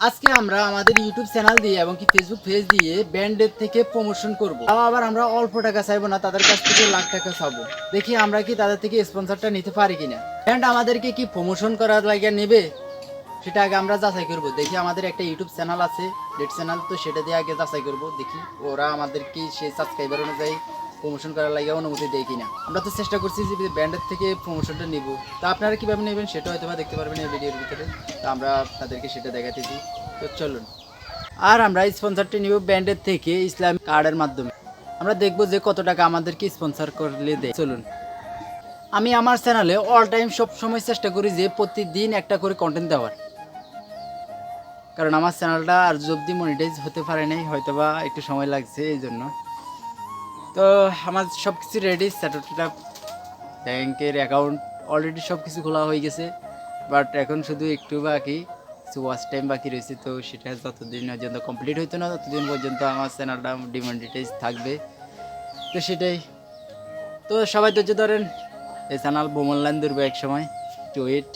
আজকে আমরা আমাদের ইউটিউব চ্যানেল দিয়ে এবং কি ফেসবুক পেজ দিয়ে ব্যান্ডের থেকে প্রমোশন করব। তাও আবার আমরা অল্প টাকা চাইব না, তাদের কাছ থেকে লাখ টাকা চাবো। দেখি আমরা কি তাদের থেকে স্পন্সরটা নিতে পারি কিনা। ব্যান্ড আমাদেরকে কি প্রমোশন করার লাগে নেবে, সেটা আগে আমরা যাচাই করব। দেখি আমাদের একটা ইউটিউব চ্যানেল আছে ডেট চ্যানেল তো সেটা দিয়ে আগে যাচাই করব। দেখি ওরা আমাদেরকে সেই সাবস্ক্রাইবার অনুযায়ী প্রমোশন করার লাগে অনুমতি দেয় কিনা। আমরা তো চেষ্টা করছি যে ব্যান্ডের থেকে প্রমোশনটা নিব। তো আপনারা কীভাবে নেবেন সেটা হয়তো বা দেখতে পারবেন এই ভিডিওর ভিতরে। তো আমরা আপনাদেরকে সেটা দেখাতেছি তো চলুন। আর আমরা স্পন্সরটি নিব ব্যান্ডের থেকে ইসলামিক কার্ডের মাধ্যমে। আমরা দেখব যে কত টাকা আমাদেরকে স্পন্সর করলে দেয়। চলুন। আমি আমার চ্যানেলে অল টাইম সব সময় চেষ্টা করি যে প্রতিদিন একটা করে কন্টেন্ট দেওয়ার। কারণ আমার চ্যানেলটা আর অবধি মনিটাইজ হতে পারে নাই, হয়তোবা একটু সময় লাগছে এই জন্য। তো আমার সব কিছু রেডি স্যাটারটা ব্যাংকের অ্যাকাউন্ট অলরেডি সব কিছু খোলা হয়ে গেছে। বাট এখন শুধু একটু বাকি, কিছু ওয়াচ টাইম বাকি রয়েছে, তো সেটা যতদিন পর্যন্ত কমপ্লিট হইতো না, ততদিন পর্যন্ত আমার চ্যানেলটা ডিমনিটাইজ থাকবে। তো সেটাই। তো সবাই ধৈর্য ধরেন, এই চ্যানেল বোমন লাইন ধরবে এক সময় টু ওয়েট